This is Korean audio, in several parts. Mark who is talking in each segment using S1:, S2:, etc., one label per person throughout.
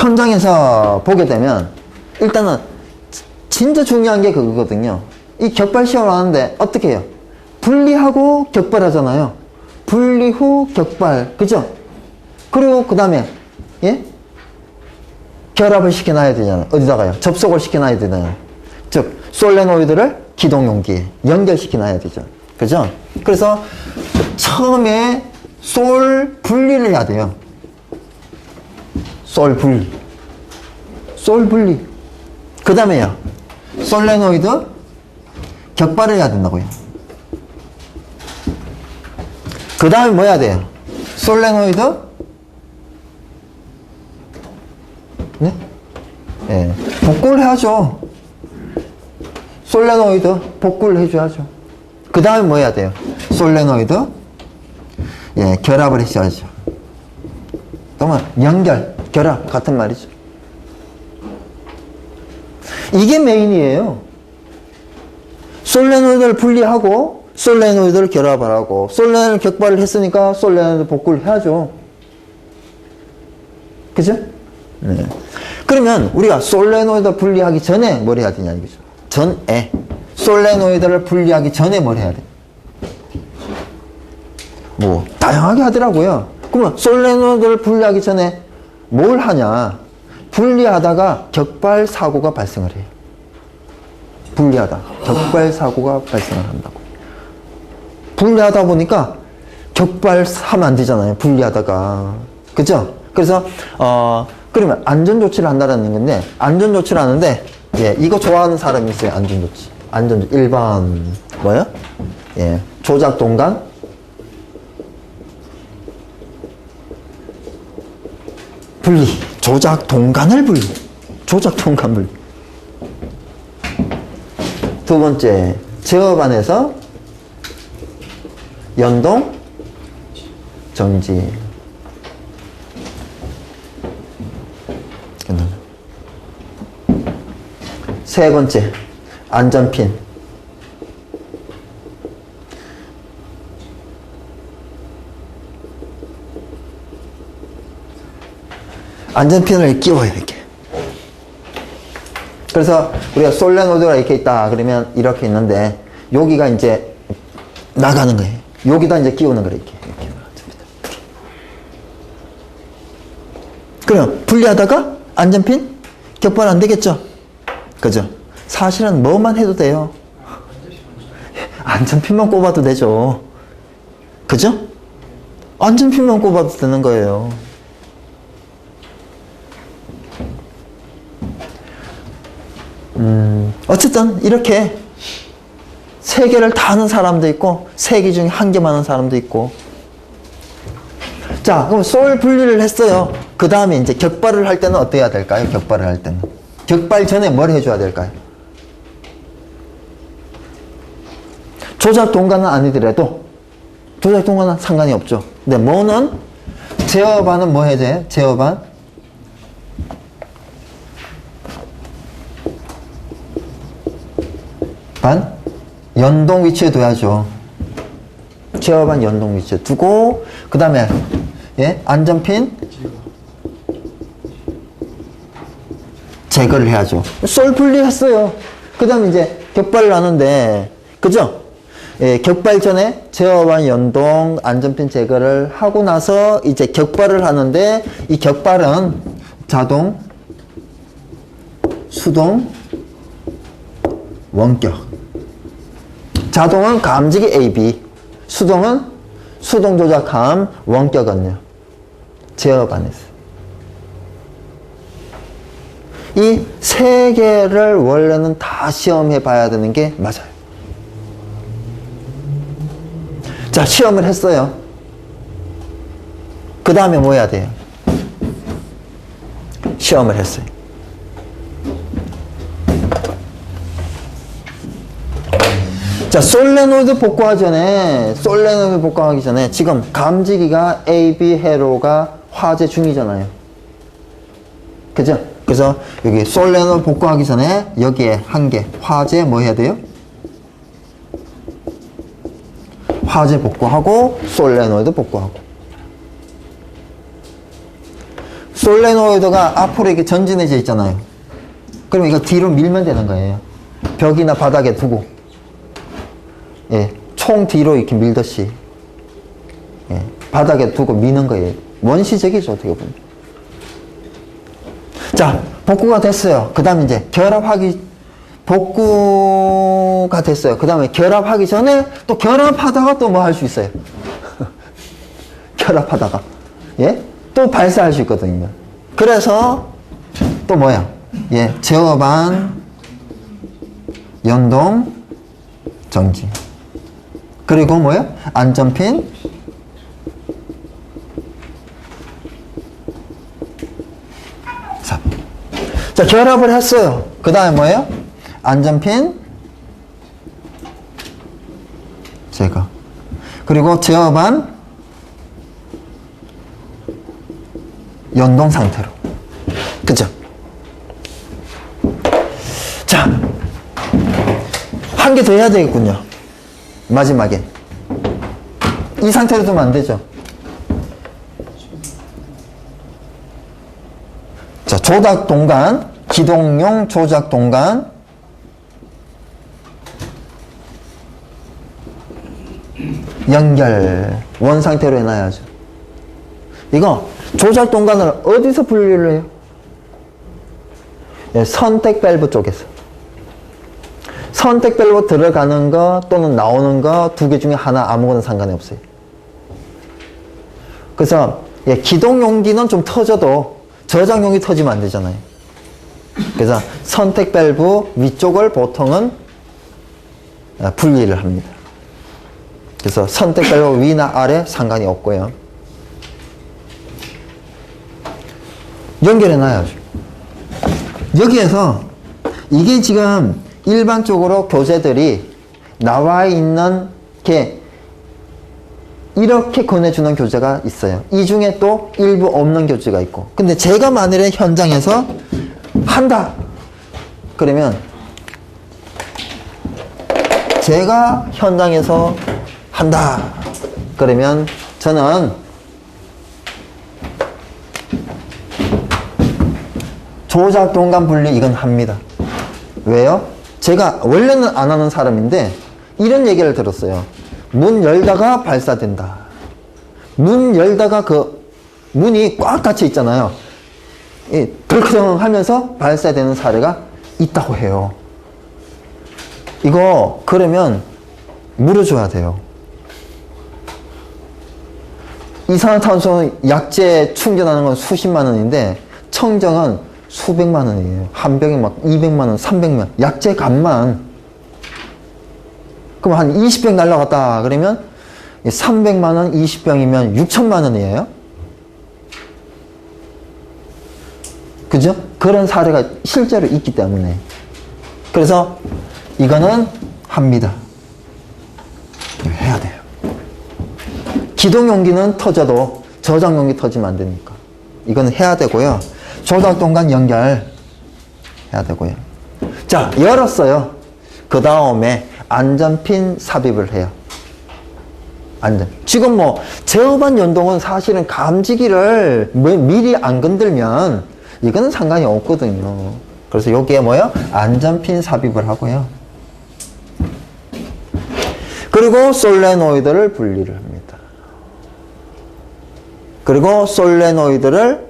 S1: 현장에서 보게 되면 일단은 지- 진짜 중요한 게 그거거든요. 이 격발 시험을 하는데 어떻게 해요? 분리하고 격발하잖아요. 분리 후 격발, 그죠? 그리고 그 다음에 예? 결합을 시켜놔야 되잖아요. 어디다가요? 접속을 시켜놔야 되잖아요. 즉 솔레노이드를 기동 용기에 연결시켜놔야 되죠. 그죠? 그래서 처음에 솔 분리를 해야 돼요. 솔 분리. 솔 분리. 그 다음에요. 솔레노이드 격발을 해야 된다고요. 그 다음에 뭐 해야 돼요? 솔레노이드 네? 예. 복구를 해야죠. 솔레노이드 복구를 해줘야죠. 그 다음에 뭐 해야 돼요? 솔레노이드 예, 결합을 해줘야죠. 또는 연결, 결합 같은 말이죠. 이게 메인이에요. 솔레노이드를 분리하고 솔레노이드를 결합을 하고 솔레노이드 격발을 했으니까 솔레노이드 복구를 해야죠. 그죠? 네. 그러면 우리가 솔레노이드 분리하기 전에 뭘 해야 되냐 이거죠. 전에 솔레노이드를 분리하기 전에 뭘 해야 돼? 뭐 다양하게 하더라고요. 그러면 솔레노이드를 분리하기 전에 뭘 하냐? 분리하다가 격발 사고가 발생을 해요. 분리하다 격발 사고가 발생을 한다고. 분리하다 보니까 격발하면 안 되잖아요. 분리하다가 그죠? 그래서 어 그러면 안전 조치를 한다는 건데 안전 조치를 하는데 예 이거 좋아하는 사람이 있어요. 안전 조치. 안전 1번 뭐요? 예 조작 동간 분리 조작 동간을 분리 조작 동간 분리 두 번째 제어반에서 연동 정지. 세 번째 안전핀 안전핀을 끼워요 이렇게. 그래서 우리가 솔레노드가 이렇게 있다 그러면 이렇게 있는데 여기가 이제 나가는 거예요. 여기다 이제 끼우는 거예요 이렇게. 이렇게. 그럼 분리하다가 안전핀? 격발 안 되겠죠? 그죠? 사실은 뭐만 해도 돼요. 안전핀만 꼽아도 되죠. 그죠? 안전핀만 꼽아도 되는 거예요 음, 어쨌든 이렇게 세 개를 다 하는 사람도 있고 세 개 중에 한 개만 하는 사람도 있고. 자 그럼 솔 분리를 했어요. 그 다음에 이제 격발을 할 때는 어떻게 해야 될까요? 격발을 할 때는. 격발 전에 뭘 해줘야 될까요? 조작 동간은 아니더라도 조작 동간은 상관이 없죠. 근데 뭐는? 제어반은 뭐 해야 돼요 제어반 반 연동 위치에 둬야죠. 제어반 연동 위치에 두고 그 다음에 예 안전핀 제거를 해야죠. 솔 분리했어요. 그 다음에 이제 격발을 하는데 그죠? 예, 격발 전에 제어반 연동 안전핀 제거를 하고 나서 이제 격발을 하는데 이 격발은 자동 수동 원격 자동은 감지기 AB, 수동은 수동 조작함, 원격은요. 제어반에서. 이 세 개를 원래는 다 시험해 봐야 되는 게 맞아요. 자, 시험을 했어요. 그 다음에 뭐 해야 돼요? 시험을 했어요. 자, 솔레노이드 복구하기 전에, 솔레노이드 복구하기 전에 지금 감지기가 AB 회로가 화재 중이잖아요. 그죠? 그래서 여기 솔레노이드 복구하기 전에 여기에 한 개, 화재 뭐 해야 돼요? 화재 복구하고 솔레노이드 복구하고. 솔레노이드가 앞으로 이렇게 전진해져 있잖아요. 그러면 이거 뒤로 밀면 되는 거예요. 벽이나 바닥에 두고. 예, 총 뒤로 이렇게 밀듯이. 예, 바닥에 두고 미는 거예요. 원시적이죠, 어떻게 보면. 자, 복구가 됐어요. 그 다음에 이제 결합하기, 복구가 됐어요. 그 다음에 결합하기 전에 또 결합하다가 또 뭐 할 수 있어요. 결합하다가. 예? 또 발사할 수 있거든요. 그래서 또 뭐야? 예, 제어반, 연동, 정지. 그리고 뭐야? 안전핀, 삽. 자, 결합을 했어요. 그 다음에 뭐예요? 안전핀, 제거. 그리고 제어반, 연동 상태로. 그죠? 자, 한 개 더 해야 되겠군요. 마지막에. 이 상태로 두면 안 되죠. 자, 조작 동간, 기동용 조작 동간. 연결. 원 상태로 해놔야죠. 이거 조작 동간을 어디서 분리를 해요? 예, 선택 밸브 쪽에서. 선택 밸브 들어가는 거 또는 나오는 거 두 개 중에 하나 아무거나 상관이 없어요. 그래서 예, 기동 용기는 좀 터져도 저장 용기 터지면 안 되잖아요. 그래서 선택 밸브 위쪽을 보통은 아, 분리를 합니다. 그래서 선택 밸브 위나 아래 상관이 없고요. 연결해 놔야죠. 여기에서 이게 지금 일반적으로 교재들이 나와 있는 게 이렇게 권해주는 교재가 있어요. 이 중에 또 일부 없는 교재가 있고. 근데 제가 만일에 현장에서 한다. 그러면 제가 현장에서 한다. 그러면 저는 조작 동간 분리 이건 합니다. 왜요? 제가 원래는 안 하는 사람인데 이런 얘기를 들었어요. 문 열다가 발사된다. 문 열다가 그 문이 꽉 닫혀 있잖아요. 이 덜크덩 하면서 발사되는 사례가 있다고 해요. 이거 그러면 물어줘야 돼요. 이산화탄소 약제 충전하는 건 수십만 원인데 청정은 수백만 원이에요. 한 병에 막 200만 원, 300만 원. 약제 값만. 그럼 한 20병 날라갔다 그러면 300만 원 20병이면 6천만 원이에요. 그죠? 그런 사례가 실제로 있기 때문에. 그래서 이거는 합니다. 해야 돼요. 기동 용기는 터져도 저장 용기 터지면 안 되니까. 이거는 해야 되고요. 조작 동간 연결 해야 되고요. 자, 열었어요. 그 다음에 안전핀 삽입을 해요. 안전. 지금 뭐 제어반 연동은 사실은 감지기를 뭐 미리 안 건들면 이거는 상관이 없거든요. 그래서 여기에 뭐요? 안전핀 삽입을 하고요. 그리고 솔레노이드를 분리를 합니다. 그리고 솔레노이드를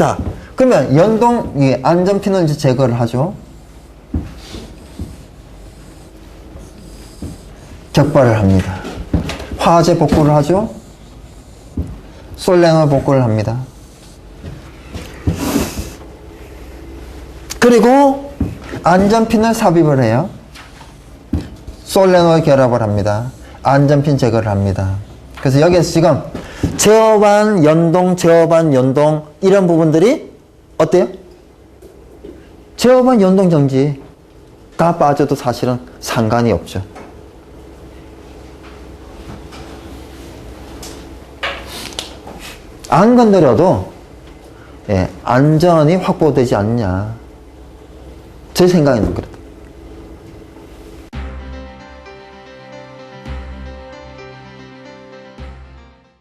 S1: 자, 그러면 연동 이 안전핀을 이제 제거를 하죠. 격발을 합니다. 화재 복구를 하죠. 솔레노 복구를 합니다. 그리고 안전핀을 삽입을 해요. 솔레노 결합을 합니다. 안전핀 제거를 합니다. 그래서 여기에서 지금 제어반, 연동, 제어반, 연동 이런 부분들이 어때요? 제어반, 연동, 정지 다 빠져도 사실은 상관이 없죠. 안 건드려도 예, 안전이 확보되지 않냐. 제 생각에는 그렇다.